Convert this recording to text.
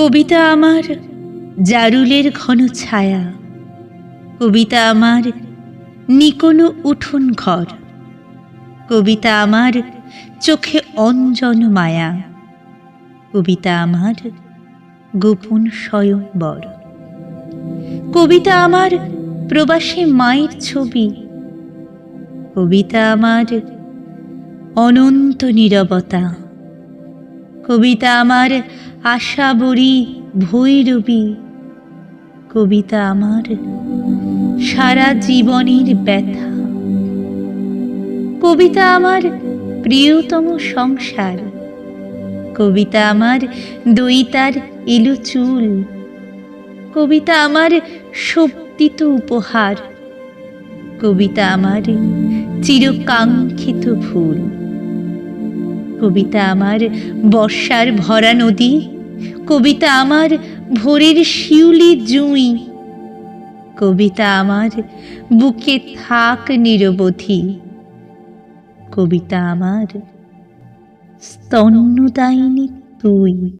কবিতা আমার জারুলের ঘন ছায়া। কবিতা আমার নিকোনো উঠোন ঘর। কবিতা আমার চোখে অঞ্জন মায়া। কবিতা আমার গোপন স্বয়ংবর কবিতা আমার প্রবাসী মায়ের ছবি। কবিতা আমার অনন্ত নীরবতা। কবিতা আমার আশা বড়ি ভৈরবী। কবিতা আমার, সারা জীবনের ব্যথা। কবিতা আমার প্রিয়তম সংসার। কবিতা আমার দইতার এলো চুল। কবিতা আমার শক্তিত উপহার। কবিতা আমার চিরকাঙ্ক্ষিত ফুল। কবিতা আমার বর্ষার ভরা নদী। কবিতা আমার ভোরের শিউলি জুঁই। কবিতা আমার বুকে থাক নিরবধি। কবিতা আমার স্তন্যদায়িনী তুই।